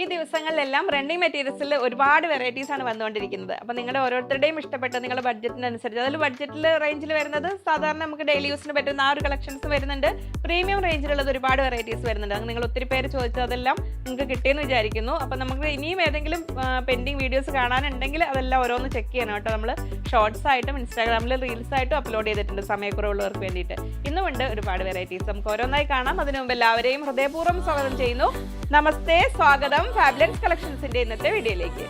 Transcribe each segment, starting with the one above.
ഈ ദിവസങ്ങളിലെല്ലാം റണ്ണിങ് മെറ്റീരിയൽസിൽ ഒരുപാട് വെറൈറ്റീസ് ആണ് വന്നുകൊണ്ടിരിക്കുന്നത്. അപ്പോൾ നിങ്ങളുടെ ഓരോരുത്തരുടെയും ഇഷ്ടപ്പെട്ട നിങ്ങളുടെ ബഡ്ജറ്റിനനുസരിച്ച് അതിൽ ബഡ്ജറ്റിൽ റേഞ്ചിൽ വരുന്നത് സാധാരണ നമുക്ക് ഡെയിലി യൂസിന് പറ്റുന്ന ആ ഒരു കളക്ഷൻസ് വരുന്നുണ്ട്. പ്രീമിയം റേഞ്ചിലുള്ളത് ഒരുപാട് വെറൈറ്റീസ് വരുന്നുണ്ട്. അത് നിങ്ങൾ ഒത്തിരി പേര് ചോദിച്ചതെല്ലാം നിങ്ങൾക്ക് കിട്ടിയെന്ന് വിചാരിക്കുന്നു. അപ്പോൾ നമുക്ക് ഇനിയും ഏതെങ്കിലും പെൻഡിങ് വീഡിയോസ് കാണാനുണ്ടെങ്കിൽ അതെല്ലാം ഓരോന്ന് ചെക്ക് ചെയ്യണം കേട്ടോ നമ്മൾ ഷോർട്സ് ആയിട്ടും ഇൻസ്റ്റാഗ്രാമിൽ റീൽസ് ആയിട്ടും അപ്ലോഡ് ചെയ്തിട്ടുണ്ട് സമയക്കുറവുള്ളവർക്ക് വേണ്ടിയിട്ട്. ഇന്നുമുണ്ട് ഒരുപാട് വെറൈറ്റീസ് നമുക്ക് ഓരോന്നായി കാണാം. അതിനു മുമ്പ് എല്ലാവരെയും ഹൃദയപൂർവം സ്വാഗതം ചെയ്യുന്നു. നമസ്തേ സ്വാഗതം. ഫാബ്ലൻസ് കളക്ഷൻസിന്റെ ഇന്നത്തെ വീഡിയോയിലേക്ക്.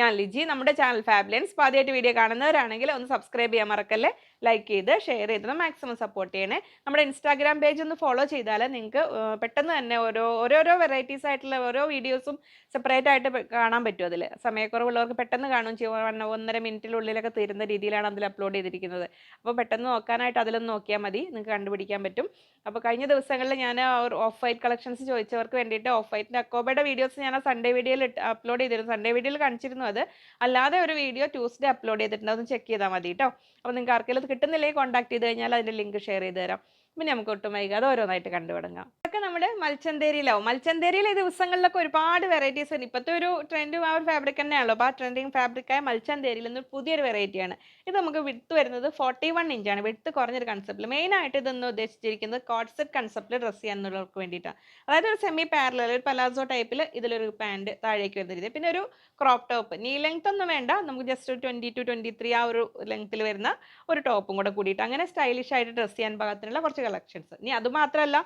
ഞാൻ ലിജി. നമ്മുടെ ചാനൽ ഫാബ്ലൻസ് ആദ്യമായിട്ട് വീഡിയോ കാണുന്നവരാണെങ്കിൽ ഒന്ന് സബ്സ്ക്രൈബ് ചെയ്യാൻ മറക്കല്ലേ? ലൈക്ക് ചെയ്ത് ഷെയർ ചെയ്ത് മാക്സിമം സപ്പോർട്ട് ചെയ്യണേ. നമ്മുടെ ഇൻസ്റ്റാഗ്രാം പേജ് ഒന്ന് ഫോളോ ചെയ്താൽ നിങ്ങൾക്ക് പെട്ടെന്ന് തന്നെ ഓരോ ഓരോരോ വെറൈറ്റീസ് ആയിട്ടുള്ള ഓരോ വീഡിയോസും സെപ്പറേറ്റ് ആയിട്ട് കാണാൻ പറ്റും അതിൽ സമയക്കുറവുള്ളവർക്ക് പെട്ടെന്ന് കാണും ചെയ്യും. ഒന്നര മിനിറ്റിനുള്ളിലൊക്കെ തീരുന്ന രീതിയിലാണ് അതിൽ അപ്ലോഡ് ചെയ്തിരിക്കുന്നത്. അപ്പോൾ പെട്ടെന്ന് നോക്കാനായിട്ട് അതിലൊന്ന് നോക്കിയാൽ മതി. നിങ്ങൾക്ക് കണ്ടുപിടിക്കാൻ പറ്റും. അപ്പോൾ കഴിഞ്ഞ ദിവസങ്ങളിൽ ഞാൻ ഓഫ് വൈറ്റ് കളക്ഷൻസ് ചോദിച്ചവർക്ക് വേണ്ടിയിട്ട് ഓഫ് വൈറ്റിന്റെ അക്കോബയുടെ വീഡിയോസ് ഞാൻ സൺഡേ വീഡിയോയിൽ അപ്ലോഡ് ചെയ്തിരുന്നു. സൺഡേ വീഡിയോയിൽ കാണിച്ചിരുന്നു അത്. അല്ലാതെ ഒരു വീഡിയോ ട്യൂസ്ഡേ അപ്ലോഡ് ചെയ്തിട്ടുണ്ട്. അതൊന്ന് ചെക്ക് ചെയ്താൽ മതി കേട്ടോ അപ്പോൾ നിങ്ങൾക്ക് ആർക്കെങ്കിലും കിട്ടുന്നില്ലെങ്കിൽ കോൺടാക്ട് ചെയ്ത് കഴിഞ്ഞാൽ അതിന്റെ ലിങ്ക് ഷെയർ ചെയ്ത് തരാം. പിന്നെ നമുക്ക് ഒട്ടും വൈകാതെ ഓരോന്നായിട്ട് കണ്ടു തുടങ്ങാം ഇതൊക്കെ നമ്മുടെ മൽച്ചന്തേരിയിലാവും മൽച്ചന്തേരിയിലെ ദിവസങ്ങളിലൊക്കെ ഒരുപാട് വെറൈറ്റീസ് ഉണ്ട് ഇപ്പോഴത്തെ ഒരു ട്രെൻഡ് ആ ഒരു ഫാബ്രിക് തന്നെയാണല്ലോ. അപ്പോൾ ആ ട്രെൻഡിങ് ഫാബ്രിക്കായ മൽച്ചന്തേരിയിൽ നിന്ന് പുതിയൊരു വെറൈറ്റിയാണ് ഇത് നമുക്ക് വിട്ട് വരുന്നത് ഫോർട്ടി വൺ ഇഞ്ചാണ് വിട്ട് കുറഞ്ഞൊരു കൺസെപ്റ്റിൽ മെയിനായിട്ട് ഇതൊന്ന് ഉദ്ദേശിച്ചിരിക്കുന്നത് കോഡ്സെറ്റ് കൺസെപ്റ്റിൽ ഡ്രസ്സ് ചെയ്യാനുള്ളവർക്ക് വേണ്ടിയിട്ടാണ് അതായത് ഒരു സെമി പാരലൽ ഒരു പലാസോ ടൈപ്പിൽ ഇതിലൊരു പാന്റ് താഴേക്ക് വരുന്ന രീതി പിന്നെ ഒരു ക്രോപ്പ് ടോപ്പ് നീ ലെങ്ത് ഒന്നും വേണ്ട. നമുക്ക് ജസ്റ്റ് ഒരു ട്വന്റി ടു ട്വന്റി ത്രീ ആ ഒരു ലെങ്ത്തിൽ വരുന്ന ഒരു ടോപ്പും കൂടെ കൂടിയിട്ട്. അങ്ങനെ സ്റ്റൈലിഷ് ആയിട്ട് ഡ്രസ്സ് ചെയ്യാൻ പാകത്തിനുള്ള കുറച്ച് കളക്ഷൻസ് ഇനി അത് മാത്രമല്ല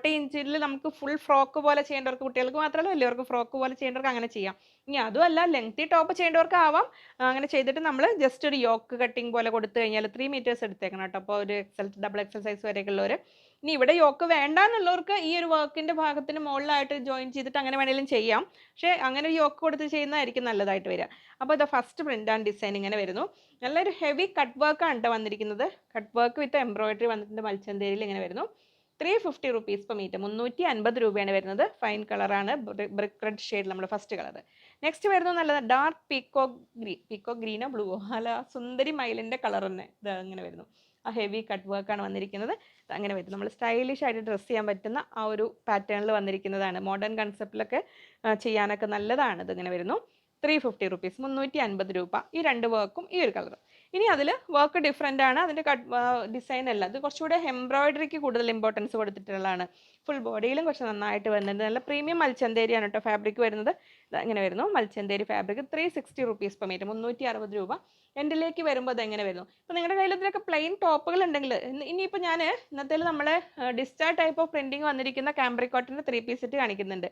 ഫോർട്ടി ഇഞ്ചിൽ നമുക്ക് ഫുൾ ഫ്രോക്ക് പോലെ ചെയ്യേണ്ടവർക്ക് കുട്ടികൾക്ക് മാത്രമല്ല വലിയവർക്ക് ഫ്രോക്ക് പോലെ ചെയ്യേണ്ടവർക്ക് അങ്ങനെ ചെയ്യാം. ഇനി അതുമല്ല ലെങ്തി ടോപ്പ് ചെയ്യേണ്ടവർക്ക് ആവാം. അങ്ങനെ ചെയ്തിട്ട് നമ്മൾ ജസ്റ്റ് ഒരു യോക്ക് കട്ടിങ് പോലെ കൊടുത്തു കഴിഞ്ഞാൽ ത്രീ മീറ്റേഴ്സ് എടുത്തേക്കണം കേട്ടോ. അപ്പോൾ ഒരു എക്സൽ ഡബിൾ എക്സൽ സൈസ് വരെയൊക്കെ ഉള്ളവർ ഇനി ഇവിടെ യോക്ക് വേണ്ട എന്നുള്ളവർക്ക് ഈ ഒരു വർക്കിന്റെ ഭാഗത്തിന് മുകളിലായിട്ട് ജോയിൻ ചെയ്തിട്ട് അങ്ങനെ വേണേലും ചെയ്യാം. പക്ഷേ അങ്ങനെ ഒരു യോക്ക് കൊടുത്ത് ചെയ്യുന്നതായിരിക്കും നല്ലതായിട്ട് വരിക. അപ്പോൾ ഇത് ഫസ്റ്റ് പ്രിന്റ് ആൻഡ് ഡിസൈൻ ഇങ്ങനെ വരുന്നു. നല്ലൊരു ഹെവി കട്ട് വർക്കാണ് കേട്ടോ വന്നിരിക്കുന്നത്. കട്ട് വർക്ക് വിത്ത് എംബ്രോയിഡറി വന്നിട്ടുണ്ട് മത്സ്യന്തേരിയിൽ ഇങ്ങനെ വരുന്നു. Three fifty rupees per metre മുന്നൂറ്റി അൻപത് രൂപയാണ് വരുന്നത്. ഫൈൻ കളറാണ് ബ്രിക്ക് റെഡ് ഷെയ്ഡ് നമ്മുടെ ഫസ്റ്റ് കളർ നെക്സ്റ്റ് വരുന്നത് നല്ലത് ഡാർക്ക് പീക്കോ ഗ്രീൻ പീക്കോ ഗ്രീനോ ബ്ലൂവോ അല്ല സുന്ദരി മയിലിന്റെ കളർ തന്നെ. ഇത് അങ്ങനെ വരുന്നു. ആ ഹെവി കട്ട് വർക്കാണ് വന്നിരിക്കുന്നത്. അങ്ങനെ വരും നമ്മൾ സ്റ്റൈലിഷ് ആയിട്ട് ഡ്രസ്സ് ചെയ്യാൻ പറ്റുന്ന ആ ഒരു പാറ്റേണിൽ വന്നിരിക്കുന്നതാണ്. മോഡേൺ കൺസെപ്റ്റിലൊക്കെ ചെയ്യാനൊക്കെ നല്ലതാണ് ഇതിങ്ങനെ വരുന്നു. ത്രീ ഫിഫ്റ്റി റുപ്പീസ് മുന്നൂറ്റി അൻപത് രൂപ. ഈ രണ്ട് വർക്കും ഈ ഒരു കളർ ഇനി അതിൽ വർക്ക് ഡിഫറെന്റ് ആണ്. അതിന്റെ കട്ട് ഡിസൈൻ അല്ല. ഇത് കുറച്ചുകൂടെ എംബ്രോയിഡറിക്ക് കൂടുതൽ ഇമ്പോർട്ടൻസ് കൊടുത്തിട്ടുള്ളതാണ്. ഫുൾ ബോഡിയിലും കുറച്ച് നന്നായിട്ട് വരുന്നുണ്ട്. നല്ല പ്രീമിയം മൽച്ചന്തേരിയാണ് കേട്ടോ ഫാബ്രിക് വരുന്നത്. ഇങ്ങനെ വരുന്നു. മൽച്ചന്തേരി fabric three sixty rupees per metre മുന്നൂറ്റി അറുപത് രൂപ എന്റെലേക്ക് വരുമ്പോൾ അതെങ്ങനെ വരുന്നു? ഇപ്പോൾ നിങ്ങളുടെ കയ്യിൽ ഇതിലൊക്കെ പ്ലെയിൻ ടോപ്പുകൾ ഉണ്ടെങ്കിൽ ഇനിയിപ്പോൾ ഞാൻ ഇന്നത്തെ നമ്മളെ ഡിസ്റ്റാർ ടൈപ്പ് ഓഫ് പ്രിന്റിങ് വന്നിരിക്കുന്ന കാംബ്രിക്കോട്ടിന്റെ ത്രീ പീസ് സെറ്റ് കാണിക്കുന്നുണ്ട്.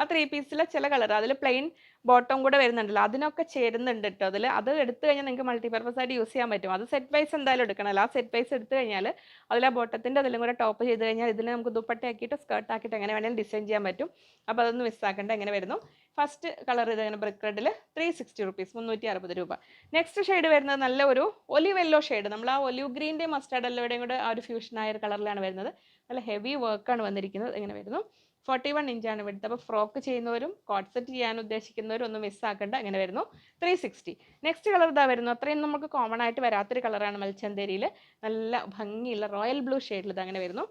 ആ ത്രീ പീസിലെ ചില കളർ അതിൽ പ്ലെയിൻ ബോട്ടം കൂടെ വരുന്നുണ്ടല്ലോ അതിനൊക്കെ ചേരുന്നുണ്ട് കേട്ടോ അതിൽ അത് എടുത്തു കഴിഞ്ഞാൽ നിങ്ങൾക്ക് മൾട്ടിപർപ്പസ് ആയിട്ട് യൂസ് ചെയ്യാൻ പറ്റും. അത് സെറ്റ് വൈസ് എന്തായാലും എടുക്കണമല്ലോ ആ സെറ്റ് വൈസ് എടുത്തു കഴിഞ്ഞാൽ അതിൽ ആ ബോട്ടത്തിന്റെ അതിലും കൂടെ ടോപ്പ് ചെയ്ത് കഴിഞ്ഞാൽ ഇതിൽ നമുക്ക് ദുപ്പട്ട ആക്കിയിട്ട് സ്കേർട്ട് ആക്കിയിട്ട് എങ്ങനെ വേണമെങ്കിലും ഡിസൈൻ ചെയ്യാൻ പറ്റും. അപ്പോൾ അതൊന്ന് മിസ്സാക്കേണ്ട എങ്ങനെ വരുന്നു. ഫസ്റ്റ് കളർ ഇത് ഇങ്ങനെ ബ്രിക്ക് റെഡിൽ ത്രീ സിക്സ്റ്റി റുപ്പീസ് മുന്നൂറ്റി അറുപത് രൂപ. നെക്സ്റ്റ് ഷെയ്ഡ് വരുന്നത് നല്ല ഒരു ഒലിവ് യെല്ലോ ഷെയ്ഡ് നമ്മൾ ആ ഒലിവ് ഗ്രീന്റെയും മസ്റ്റാർഡ് എല്ലോയുടെയും കൂടെ ആ ഒരു ഫ്യൂഷൻ ആയ ഒരു കളറിലാണ് വരുന്നത്. നല്ല ഹെവി വർക്കാണ് വന്നിരിക്കുന്നത്. ഇങ്ങനെ വരുന്നു. ഫോർട്ടി വൺ ഇഞ്ചാണ് വിടുത്ത് അപ്പോൾ ഫ്രോക്ക് ചെയ്യുന്നവരും കോട്ട് സെറ്റ് ചെയ്യാൻ ഉദ്ദേശിക്കുന്നവരും ഒന്നും മിസ്സാക്കണ്ട. അങ്ങനെ വരുന്നു. Three sixty. നെക്സ്റ്റ് കളർ ഇതാ വരുന്നു. അത്രയും നമുക്ക് കോമൺ ആയിട്ട് വരാത്തൊരു കളറാണ് മൽച്ചന്തേരിയിൽ നല്ല ഭംഗിയുള്ള റോയൽ ബ്ലൂ ഷെയ്ഡിൽ ഇത് അങ്ങനെ വരുന്നു.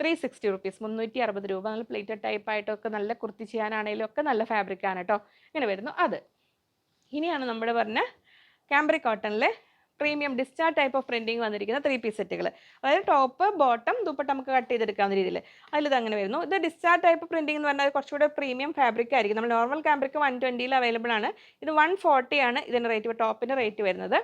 Three sixty rupees. മുന്നൂറ്റി അറുപത് രൂപ. നല്ല പ്ലേറ്റഡ് ടൈപ്പ് ആയിട്ടൊക്കെ നല്ല കുർത്തി ചെയ്യാനാണെങ്കിലും ഒക്കെ നല്ല ഫാബ്രിക്കാണ് കേട്ടോ ഇങ്ങനെ വരുന്നു. അത്. ഇനിയാണ് നമ്മൾ പറഞ്ഞ cambric കോട്ടണിലെ premium discharge type of printing വന്നിരിക്കുന്ന ത്രീ പീസ് സെറ്റുകൾ അതായത് ടോപ്പ് ബോട്ടം ദുപ്പട്ട നമുക്ക് കട്ട് ചെയ്തെടുക്കാവുന്ന രീതിയിൽ അതിലിത് അങ്ങനെ വരുന്നു. ഇത് ഡിസ്ചാർജ് ടൈപ്പ് പ്രിന്റിംഗ് എന്ന് പറഞ്ഞാൽ കുറച്ചുകൂടെ പ്രീമിയം ഫാബ്രിക് ആയിരിക്കും. നമ്മൾ നോർമൽ കാംബ്രിക്ക് വൺ ട്വന്റിയിൽ അവൈലബിൾ ആണ്. ഇത് വൺ ഫോർട്ടി ആണ് ഇതിന്റെ റേറ്റ് ടോപ്പിന്റെ റേറ്റ് വരുന്നത്.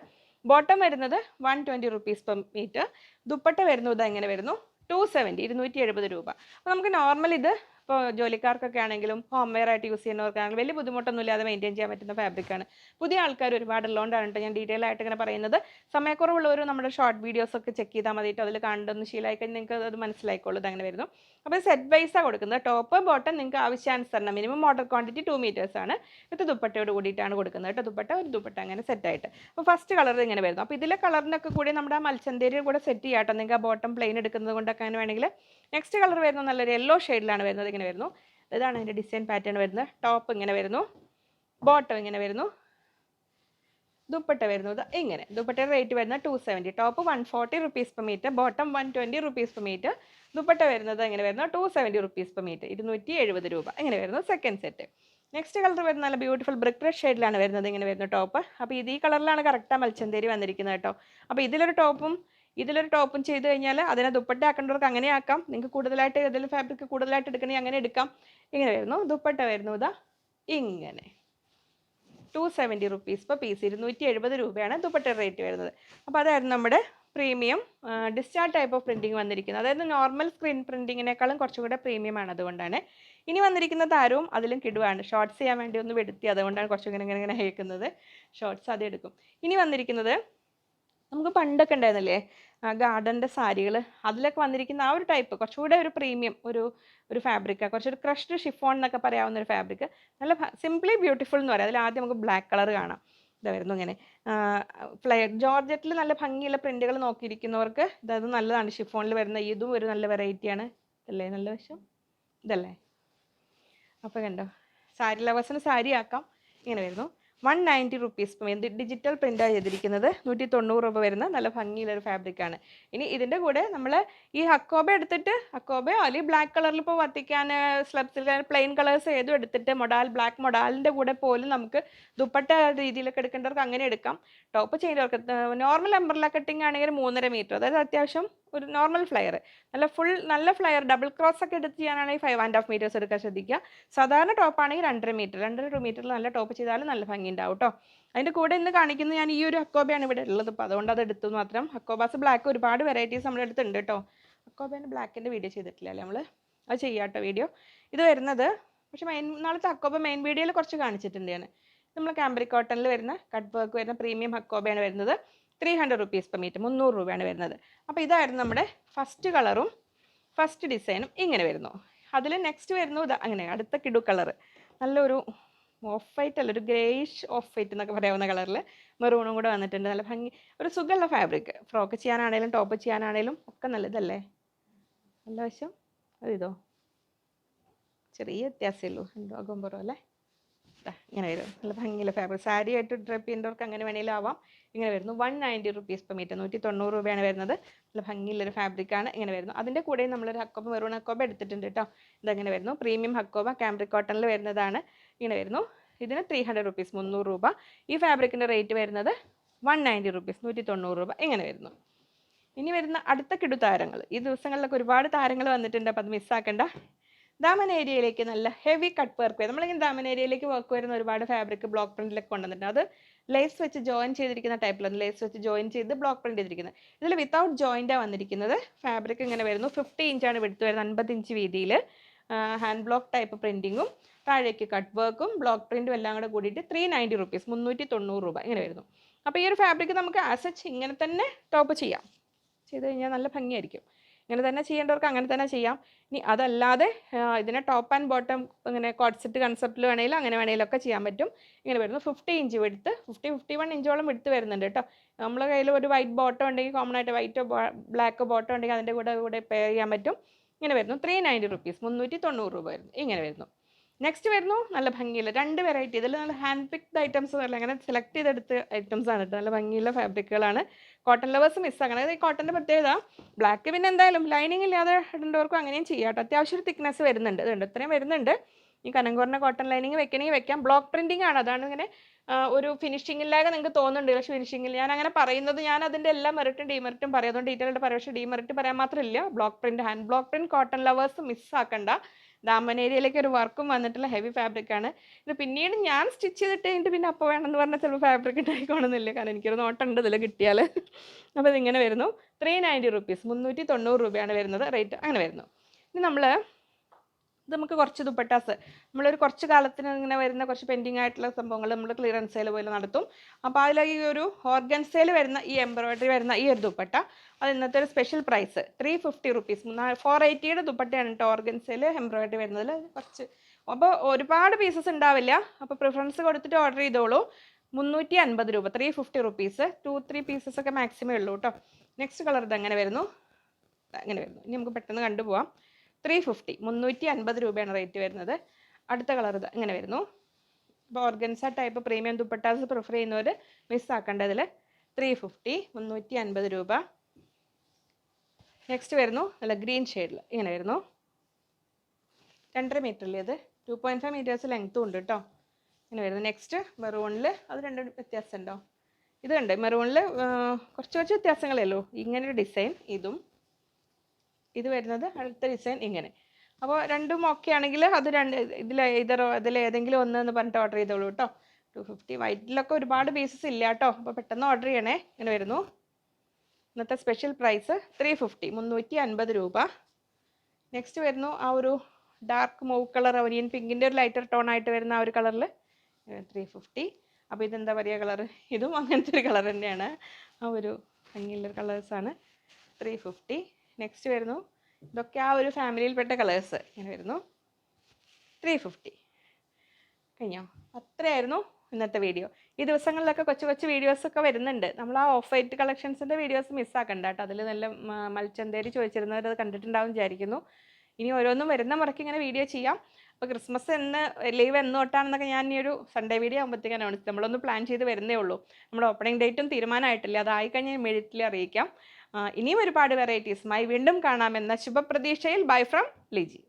ബോട്ടം വരുന്നത് one twenty rupees per metre dupatta വരുന്നത് ഇത് എങ്ങനെ വരുന്നു? ടു സെവന്റി ഇരുന്നൂറ്റി എഴുപത് രൂപ. അപ്പോൾ നമുക്ക് നോർമൽ ഇത് ഇപ്പോൾ ജോലിക്കാർക്കൊക്കെ ആണെങ്കിലും ഹോം വെയർ ആയിട്ട് യൂസ് ചെയ്യുന്നവർക്കാണെങ്കിലും വലിയ ബുദ്ധിമുട്ടൊന്നും ഇല്ലാതെ മെയിന്റെയിൻ ചെയ്യാൻ പറ്റുന്ന ഫാബ്രിക്കാണ് പുതിയ ആൾക്കാർ ഒരുപാട് ഉള്ളതുകൊണ്ടാണ് കേട്ടോ ഞാൻ ഡീറ്റെയിൽ ആയിട്ട് ഇങ്ങനെ പറയുന്നത്. സമയക്കുറവുള്ളവർ നമ്മുടെ ഷോർട്ട് വീഡിയോസ് ഒക്കെ ചെക്ക് ചെയ്താൽ മതിയിട്ട് അതിൽ കണ്ടൊന്ന് ശീലമായി കഴിഞ്ഞാൽ നിങ്ങൾക്ക് അത് മനസ്സിലായിക്കോളൂ. അങ്ങനെ വരുന്നു. അപ്പോൾ സെറ്റ് വൈസാണ് കൊടുക്കുന്നത്. ടോപ്പ് ബോട്ടം നിങ്ങൾക്ക് ആവശ്യാനുസരണം. മിനിമം ഓർഡർ ക്വാണ്ടിറ്റി ടു ആണ്. ഇത് ദുപ്പട്ടയോട് കൂടിയിട്ടാണ് കൊടുക്കുന്നത് കേട്ടോ ദുപ്പട്ട ഒരു ദുപ്പട്ട അങ്ങനെ സെറ്റായിട്ട് അപ്പോൾ ഫസ്റ്റ് കളർ ഇങ്ങനെ വരുന്നു. അപ്പോൾ ഇതിലെ കളറിനൊക്കെ കൂടി നമ്മുടെ മൽച്ചന്തേരി കൂടെ സെറ്റ് ചെയ്യാം കേട്ടോ നിങ്ങൾക്ക് ആ ബോട്ടം പ്ലെയിൻ എടുക്കുന്നത് കൊണ്ടൊക്കെ അങ്ങനെ വേണമെങ്കിൽ നെക്സ്റ്റ് കളർ വരുന്നത് നല്ലൊരു യെല്ലോ ഷെയ്ഡിലാണ് വരുന്നത്. ഇങ്ങനെ വരുന്നു. ഇതാണ് അതിന്റെ ഡിസൈൻ പാറ്റേൺ വരുന്നത്. ടോപ്പ് ഇങ്ങനെ വരുന്നു. ബോട്ടം ഇങ്ങനെ വരുന്നു. ദുപ്പട്ട വരുന്നത് ഇങ്ങനെ. ദുപ്പട്ടയുടെ റേറ്റ് വരുന്നത് two seventy top one forty rupees per metre bottom one twenty rupees per metre dupatta വരുന്നത് ഇങ്ങനെ വരുന്നു. Two seventy rupees per metre ഇരുന്നൂറ്റി എഴുപത് രൂപ. ഇങ്ങനെ വരുന്നു. സെക്കൻഡ് സെറ്റ് നെക്സ്റ്റ് കളർ വരുന്ന നല്ല ബ്യൂട്ടിഫുൾ ബ്രിക്ക് റെഡ് ഷെയ്ഡിലാണ് വരുന്നത്. ഇങ്ങനെ വരുന്ന ടോപ്പ് അപ്പോൾ ഇത് ഈ കളറിലാണ് കറക്റ്റാണ് തേരി വന്നിരിക്കുന്നത് കേട്ടോ. അപ്പോൾ ഇതിലൊരു ടോപ്പും ഇതിലൊരു ടോപ്പും ചെയ്ത് കഴിഞ്ഞാൽ അതിനെ ദുപ്പട്ട ആക്കേണ്ടവർക്ക് അങ്ങനെ ആക്കാം നിങ്ങൾക്ക് കൂടുതലായിട്ട് ഇതിൽ ഫാബ്രിക് കൂടുതലായിട്ട് എടുക്കണമെങ്കിൽ അങ്ങനെ എടുക്കാം ഇങ്ങനെ വരുന്നു ദുപ്പട്ട വരുന്നു ഇതാ ഇങ്ങനെ ടു സെവന്റി റുപ്പീസ് ഇപ്പോൾ പീസ് ഇരുന്നൂറ്റി എഴുപത് രൂപയാണ് ദുപ്പട്ട റേറ്റ് വരുന്നത് അപ്പോൾ അതായിരുന്നു നമ്മുടെ premium discharge type of printing വന്നിരിക്കുന്നത് അതായത് നോർമൽ സ്ക്രീൻ പ്രിന്റിങ്ങിനേക്കാളും കുറച്ചും കൂടെ പ്രീമിയം ആണ് അതുകൊണ്ടാണ് ഇനി വന്നിരിക്കുന്ന താരവും അതിലും കിടുവാണ് ഷോർട്സ് ചെയ്യാൻ വേണ്ടി ഒന്ന് വെടുത്തി അതുകൊണ്ടാണ് കുറച്ചും ഇങ്ങനെ ഇങ്ങനെ ഇങ്ങനെ അയക്കുന്നത് ഷോർട്സ് അത് എടുക്കും ഇനി വന്നിരിക്കുന്നത് നമുക്ക് പണ്ടൊക്കെ ഉണ്ടായിരുന്നില്ലേ? ഗാർഡന്റെ സാരികൾ അതിലൊക്കെ വന്നിരിക്കുന്ന ആ ഒരു ടൈപ്പ്. കുറച്ചുകൂടെ ഒരു പ്രീമിയം ഒരു ഒരു ഫാബ്രിക് കുറച്ചൊരു ക്രഷ്ഡ് ഷിഫോൺ എന്നൊക്കെ പറയാവുന്ന ഒരു ഫാബ്രിക്. നല്ല സിംപ്ലി ബ്യൂട്ടിഫുൾ എന്ന് പറയാം. അതിൽ ആദ്യം നമുക്ക് ബ്ലാക്ക് കളർ കാണാം. ഇതാ വരുന്നു ഇങ്ങനെ. ഫ്ലൈ ജോർജറ്റിൽ നല്ല ഭംഗിയുള്ള പ്രിന്റുകൾ നോക്കിയിരിക്കുന്നവർക്ക് ഇതത് നല്ലതാണ്. ഷിഫോണിൽ വരുന്ന ഇതും ഒരു നല്ല വെറൈറ്റിയാണ്. ഇതല്ലേ? നല്ല വശം? ഇതല്ലേ? അപ്പോൾ കണ്ടോ? സാരി ലവേഴ്സിന് സാരി ആക്കാം ഇങ്ങനെ വരുന്നു. വൺ നയന്റി റുപ്പീസ് ഡിജിറ്റൽ പ്രിന്റാണ് ചെയ്തിരിക്കുന്നത്. നൂറ്റി തൊണ്ണൂറ് രൂപ വരുന്ന നല്ല ഭംഗിയുള്ളൊരു ഫാബ്രിക്കാണ് ഇനി ഇതിന്റെ കൂടെ നമ്മൾ ഈ ഹക്കോബ എടുത്തിട്ട് ഹക്കോബയോ അല്ലെങ്കിൽ ബ്ലാക്ക് കളറിൽ ഇപ്പോൾ വർത്തിക്കാൻ സ്ലബ്സിൽ പ്ലെയിൻ കളേഴ്സ് ഏതും എടുത്തിട്ട് മൊഡാൽ ബ്ലാക്ക് മൊഡാലിന്റെ കൂടെ പോലും നമുക്ക് ദുപ്പട്ട രീതിയിലൊക്കെ എടുക്കേണ്ടവർക്ക് അങ്ങനെ എടുക്കാം. ടോപ്പ് ചെയ്യുന്നവർക്ക് നോർമൽ അംബ്രല കട്ടിങ് ആണെങ്കിൽ മൂന്നര മീറ്റർ അതായത് അത്യാവശ്യം ഒരു നോർമൽ ഫ്ലയർ നല്ല ഫുൾ നല്ല ഫ്ലയർ ഡബിൾ ക്രോസ് ഒക്കെ എടുത്ത് ചെയ്യാനാണെങ്കിൽ ഫൈവ് ആൻഡ് ഹാഫ് മീറ്റേഴ്സ് എടുക്കാൻ ശ്രദ്ധിക്കുക. സാധാരണ ടോപ്പ് ആണെങ്കിൽ രണ്ടര മീറ്റർ രണ്ടര ടു മീറ്ററിൽ നല്ല ടോപ്പ് ചെയ്താലും നല്ല ഭംഗി ഉണ്ടാവും കേട്ടോ അതിന്റെ കൂടെ ഇന്ന് കാണിക്കുന്നത് ഞാൻ ഈ ഒരു അക്കോബയാണ് ഇവിടെ ഉള്ളത്. അപ്പോൾ അതുകൊണ്ട് അത് എടുത്തു മാത്രം. അക്കോബാസ് ബ്ലാക്ക് ഒരുപാട് വെറൈറ്റീസ് നമ്മുടെ അടുത്തുണ്ട് കേട്ടോ അക്കോബേന്റെ ബ്ലാക്കിന്റെ വീഡിയോ ചെയ്തിട്ടില്ല അല്ലേ നമ്മൾ അത് ചെയ്യാം കേട്ടോ വീഡിയോ ഇത് വരുന്നത് പക്ഷെ മെയിൻ നാളത്തെ അക്കോബ മെയിൻ വീഡിയോയിൽ കുറച്ച് കാണിച്ചിട്ടുണ്ട് ഞാൻ. നമ്മൾ ക്യാമ്പറി കോട്ടണിൽ വരുന്ന കട്ട് വർക്ക് വരുന്ന പ്രീമിയം അക്കോബയാണ് വരുന്നത്. Three hundred rupees per metre മുന്നൂറ് രൂപയാണ് വരുന്നത്. അപ്പോൾ ഇതായിരുന്നു നമ്മുടെ ഫസ്റ്റ് കളറും ഫസ്റ്റ് ഡിസൈനും ഇങ്ങനെ വരുന്നു. അതിൽ നെക്സ്റ്റ് വരുന്നു അങ്ങനെ അടുത്ത കിടു കളർ നല്ലൊരു ഓഫ് വൈറ്റ് അല്ല ഒരു ഗ്രേയിഷ് ഓഫ് വൈറ്റ് എന്നൊക്കെ പറയാവുന്ന കളറിൽ മെറൂണും കൂടെ വന്നിട്ടുണ്ട്. നല്ല ഭംഗി ഒരു സുഖമുള്ള ഫാബ്രിക്. ഫ്രോക്ക് ചെയ്യാനാണേലും ടോപ്പ് ചെയ്യാനാണേലും ഒക്കെ നല്ലതല്ലേ നല്ല വശം. അത് ഇതോ? ചെറിയ വ്യത്യാസമേ എന്തോ അകുമ്പറോ അല്ലേ? ഇങ്ങനെ വരും. നല്ല ഭംഗിയുള്ള ഫാബ്രിക്. സാരി ആയിട്ട് ഡ്രപ്പ് ചെയ്യുന്നവർക്ക് അങ്ങനെ വേണമെങ്കിലും ആവാം. ഇങ്ങനെ വരുന്നു. One ninety rupees per metre. നൂറ്റി തൊണ്ണൂറ് രൂപയാണ് വരുന്നത്. നല്ല ഭംഗിയുള്ളൊരു ഫാബ്രിക്കാണ് ഇങ്ങനെ വരുന്നു. അതിന്റെ കൂടെ നമ്മളൊരു ഹക്കോബ മെറൂൺ ഹക്കോബ എടുത്തിട്ടുണ്ട് കേട്ടോ. ഇതങ്ങനെ വരുന്നു. പ്രീമിയം ഹക്കോബ കാംബ്രിക് കോട്ടണിൽ വരുന്നതാണ്. ഇങ്ങനെ വരുന്നു ഇതിന് ത്രീ ഹൺഡ്രഡ് റുപ്പീസ് മുന്നൂറ് രൂപ. ഈ ഫാബ്രിക്കിന്റെ റേറ്റ് വരുന്നത് വൺ നയന്റി റുപ്പീസ് നൂറ്റി തൊണ്ണൂറ് രൂപ ഇങ്ങനെ വരുന്നു. ഇനി വരുന്ന അടുത്ത കിടു താരങ്ങൾ ഈ ദിവസങ്ങളിലൊക്കെ ഒരുപാട് താരങ്ങൾ വന്നിട്ടുണ്ട് അപ്പോൾ അത് മിസ്സാക്കണ്ട ദാമൻ ഏരിയയിലേക്ക് നല്ല ഹെവി കട്ട് വർക്ക് വരും. നമ്മളിങ്ങനെ ദാമൻ ഏരിയയിലേക്ക് വർക്ക് വരുന്ന ഒരുപാട് ഫാബ്രിക് ബ്ലോക്ക് പ്രിന്റിലൊക്കെ കൊണ്ടുവന്നിട്ടുണ്ട്. അത് ലേസ് വെച്ച് ജോയിൻ ചെയ്തിരിക്കുന്ന ടൈപ്പിലാണ് ലേസ് വെച്ച് ജോയിൻ ചെയ്ത് ബ്ലോക്ക് പ്രിന്റ് ചെയ്തിരിക്കുന്നത്. ഇതിൽ വിത്തൗട്ട് ജോയിന്റാണ് വന്നിരിക്കുന്നത്. ഫാബ്രിക് ഇങ്ങനെ വരുന്നു. ഫിഫ്റ്റി ഇഞ്ചാണ് വിടുത്ത് വരുന്നത്. അൻപത് ഇഞ്ച് വീതിയിൽ ഹാൻഡ് ബ്ലോക്ക് ടൈപ്പ് പ്രിന്റിങ്ങും താഴേക്ക് കട്ട് വർക്കും ബ്ലോക്ക് പ്രിന്റും എല്ലാം കൂടെ കൂടിയിട്ട് ത്രീ നയന്റി റുപ്പീസ് മുന്നൂറ്റി തൊണ്ണൂറ് രൂപ ഇങ്ങനെ വരുന്നു. അപ്പോൾ ഈ ഒരു ഫാബ്രിക് നമുക്ക് ആസച്ച് ഇങ്ങനെ തന്നെ ടോപ്പ് ചെയ്യാം. ചെയ്ത് കഴിഞ്ഞാൽ നല്ല ഭംഗിയായിരിക്കും. ഇങ്ങനെ തന്നെ ചെയ്യേണ്ടവർക്ക് അങ്ങനെ തന്നെ ചെയ്യാം. ഇനി അതല്ലാതെ ഇതിനെ ടോപ്പ് ആൻഡ് ബോട്ടം ഇങ്ങനെ കോട്ട്സെറ്റ് കൺസെപ്റ്റിൽ വേണമെങ്കിലും അങ്ങനെ വേണമെങ്കിലും ഒക്കെ ചെയ്യാൻ പറ്റും. ഇങ്ങനെ വരുന്നു. ഫിഫ്റ്റി ഇഞ്ച് എടുത്ത് ഫിഫ്റ്റി ഫിഫ്റ്റി വൺ ഇഞ്ചോളം എടുത്ത് വരുന്നുണ്ട് കേട്ടോ. നമ്മളെ കയ്യിൽ ഒരു വൈറ്റ് ബോട്ടം ഉണ്ടെങ്കിൽ കോമൺ ആയിട്ട് വൈറ്റോ ബ്ലാക്ക് ബോട്ടം ഉണ്ടെങ്കിൽ അതിന്റെ കൂടെ കൂടെ പെയർ ചെയ്യാൻ പറ്റും. ഇങ്ങനെ വരുന്നു. ത്രീ നയന്റി റുപ്പീസ് മുന്നൂറ്റി തൊണ്ണൂറ് രൂപ വരുന്നു. ഇങ്ങനെ വരുന്നു. നെക്സ്റ്റ് വരുന്നു. നല്ല ഭംഗിയുള്ള രണ്ട് വെറൈറ്റി ഇതിൽ നല്ല ഹാൻഡ് പിക്ഡ് ഐറ്റംസ് എന്നല്ല അങ്ങനെ സെലക്ട് ചെയ്തെടുത്ത ഐറ്റംസ് ആണ് കേട്ടോ നല്ല ഭംഗിയുള്ള ഫാബ്രിക്കുകളാണ് കോട്ടൺ ലവേഴ്സ് മിസ്സാക്കണം അതായത് ഈ കോട്ടന്റെ പ്രത്യേകത ബ്ലാക്ക് പിന്നെ എന്തായാലും ലൈനിങ് ഇല്ലാതെ ഇടേണ്ടവർക്കും അങ്ങനെയും ചെയ്യാം കേട്ടോ അത്യാവശ്യം ഒരു തിക്നെസ് വരുന്നുണ്ട്. ഇതുണ്ട്. ഇത്രയും വരുന്നുണ്ട്. ഈ കനം കുറഞ്ഞ കോട്ടൺ ലൈനിങ് വെക്കണമെങ്കിൽ വെക്കാം. ബ്ലോക്ക് പ്രിന്റിംഗ് ആണ്. അതാണ് ഇങ്ങനെ ഒരു ഫിനിഷിംഗ് ഇല്ലാതെ നിങ്ങൾക്ക് തോന്നുന്നുണ്ട്. പക്ഷേ ഫിനിഷിംഗിൽ ഞാൻ അങ്ങനെ പറയുന്നത് ഞാൻ അതിന്റെ എല്ലാ മെറിറ്റും ഡിമെറിറ്റും പറയും. അതുകൊണ്ട് ആയിട്ട് പറയാം പക്ഷേ ഡിമെറിറ്റ് പറയാൻ മാത്രമില്ല. Block print hand block print cotton lovers മിസ്സാക്കണ്ട ദാമൻ ഏരിയയിലേക്ക് ഒരു വർക്കും വന്നിട്ടുള്ള ഹെവി ഫാബ്രിക് ആണ്. ഇത് പിന്നീട് ഞാൻ സ്റ്റിച്ച് ചെയ്തിട്ട് കഴിഞ്ഞിട്ട് പിന്നെ അപ്പോൾ വേണമെന്ന് പറഞ്ഞാൽ ചിലപ്പോൾ ഫാബ്രിക് ഉണ്ടായിക്കോണമെന്നില്ല കാരണം എനിക്കൊരു നോട്ടുണ്ട് ഇതിൽ കിട്ടിയാൽ അപ്പോൾ ഇതിങ്ങനെ വരുന്നു. ത്രീ നയന്റി റുപ്പീസ് മുന്നൂറ്റി തൊണ്ണൂറ് രൂപയാണ് വരുന്നത്. റേറ്റ് അങ്ങനെ വരുന്നു. ഇനി നമ്മൾ ഇത് നമുക്ക് കുറച്ച് ദുപ്പട്ടാസ്. നമ്മളൊരു കുറച്ച് കാലത്തിന് ഇങ്ങനെ വരുന്ന കുറച്ച് പെൻഡിങ് ആയിട്ടുള്ള സംഭവങ്ങൾ നമ്മൾ ക്ലിയറൻസ് സെയിൽ പോലെ നടത്തും. അപ്പോൾ അതിൽ ഈ ഒരു ഓർഗൻ സെയിൽ വരുന്ന ഈ എംബ്രോയിഡറി വരുന്ന ഈ ഒരു ദുപ്പട്ട അത് ഇന്നത്തെ ഒരു special price three fifty rupees four എയ്റ്റിയുടെ ദുപ്പട്ടയാണ് കേട്ടോ ഓർഗൻസയിൽ എംബ്രോയിഡറി വരുന്നതിൽ കുറച്ച്. അപ്പോൾ ഒരുപാട് പീസസ് ഉണ്ടാവില്ല. അപ്പോൾ പ്രിഫറൻസ് കൊടുത്തിട്ട് ഓർഡർ ചെയ്തോളൂ. മുന്നൂറ്റി അൻപത് രൂപ. Three fifty rupees two three pieces ഒക്കെ മാക്സിമം ഉള്ളൂ കേട്ടോ നെക്സ്റ്റ് കളർ ഇത് അങ്ങനെ വരുന്നു. അങ്ങനെ വരുന്നു. ഇനി നമുക്ക് പെട്ടെന്ന് കണ്ടുപോവാം. ത്രീ ഫിഫ്റ്റി മുന്നൂറ്റി അൻപത് രൂപയാണ് റേറ്റ് വരുന്നത്. അടുത്ത കളർ ഇത് ഇങ്ങനെ വരുന്നു. അപ്പോൾ organza type premium dupattas prefer ചെയ്യുന്നവർ മിസ്സാക്കേണ്ടതിൽ ത്രീ ഫിഫ്റ്റി മുന്നൂറ്റി അൻപത് രൂപ. നെക്സ്റ്റ് വരുന്നു. അല്ല ഗ്രീൻ ഷെയ്ഡിൽ ഇങ്ങനെ വരുന്നു. രണ്ടര മീറ്ററിൽ ഇത്. ടു പോയിന്റ് ഫൈവ് മീറ്റേഴ്സ് ലെങ്ത്തും ഉണ്ട് കേട്ടോ ഇങ്ങനെ വരുന്നു. നെക്സ്റ്റ് മെറൂണിൽ അത് രണ്ട് വ്യത്യാസമുണ്ടോ? ഇത് കണ്ട്? മെറൂണിൽ കുറച്ച് കുറച്ച് വ്യത്യാസങ്ങളേ ഉള്ളൂ. ഇങ്ങനൊരു ഡിസൈൻ ഇതും. ഇത് വരുന്നത് അടുത്ത ഡിസൈൻ ഇങ്ങനെ. അപ്പോൾ രണ്ടും ഓക്കെ ആണെങ്കിൽ അത് രണ്ട് ഇതിൽ ഇതറോ അതിൽ ഏതെങ്കിലും ഒന്ന് എന്ന് പറഞ്ഞിട്ട് ഓർഡർ ചെയ്തോളൂ കേട്ടോ. ടു ഫിഫ്റ്റി വൈറ്റിലൊക്കെ ഒരുപാട് പീസസ് ഇല്ല കേട്ടോ. അപ്പോൾ പെട്ടെന്ന് ഓർഡർ ചെയ്യണേ. ഇങ്ങനെ വരുന്നു. ഇന്നത്തെ സ്പെഷ്യൽ പ്രൈസ് ത്രീ ഫിഫ്റ്റി മുന്നൂറ്റി അൻപത് രൂപ. നെക്സ്റ്റ് വരുന്നു ആ ഒരു ഡാർക്ക് മൂവ് കളർ ഒനിയൻ പിങ്കിന്റെ ഒരു ലൈറ്റർ ടോൺ ആയിട്ട് വരുന്ന ആ ഒരു കളറിൽ ത്രീ ഫിഫ്റ്റി അപ്പോൾ ഇതെന്താ പറയുക കളർ ഇതും അങ്ങനത്തെ ഒരു കളർ തന്നെയാണ്. ആ ഒരു ഭംഗിയുള്ള കളേഴ്സാണ് ത്രീ ഫിഫ്റ്റി നെക്സ്റ്റ് വരുന്നു. ഇതൊക്കെ ആ ഒരു ഫാമിലിയിൽപ്പെട്ട കളേഴ്സ് ഇങ്ങനെ വരുന്നു. ത്രീ ഫിഫ്റ്റി കഴിഞ്ഞോ? അത്രയായിരുന്നു ഇന്നത്തെ വീഡിയോ ഈ ദിവസങ്ങളിലൊക്കെ കൊച്ചു കൊച്ചു വീഡിയോസൊക്കെ വരുന്നുണ്ട്. നമ്മൾ ആ ഓഫ് വൈറ്റ് കളക്ഷൻസിന്റെ വീഡിയോസ് മിസ്സാക്കണ്ട കേട്ടോ. അതിൽ നല്ല മൽച്ചന്തേരി ചോദിച്ചിരുന്നവർ അത് കണ്ടിട്ടുണ്ടാവും വിചാരിക്കുന്നു. ഇനി ഓരോന്നും വരുന്ന മുറയ്ക്ക് ഇങ്ങനെ വീഡിയോ ചെയ്യാം. അപ്പോൾ ക്രിസ്മസ് എന്ന് ലീവ് എന്ന് തൊട്ടാണെന്നൊക്കെ ഞാൻ ഈ ഒരു സൺഡേ വീഡിയോ ആകുമ്പോഴത്തേക്കാണ് നമ്മളൊന്ന് പ്ലാൻ ചെയ്ത് വരുന്നേ ഉള്ളൂ. നമ്മുടെ ഓപ്പണിംഗ് ഡേറ്റും തീരുമാനമായിട്ടില്ല. അതായി കഴിഞ്ഞാൽ മെഡിറ്റിൽ അറിയിക്കാം. ഇനിയും ഒരുപാട് വെറൈറ്റീസുമായി വീണ്ടും കാണാമെന്ന ശുഭപ്രതീക്ഷയിൽ ബൈ ഫ്രം ലിജി.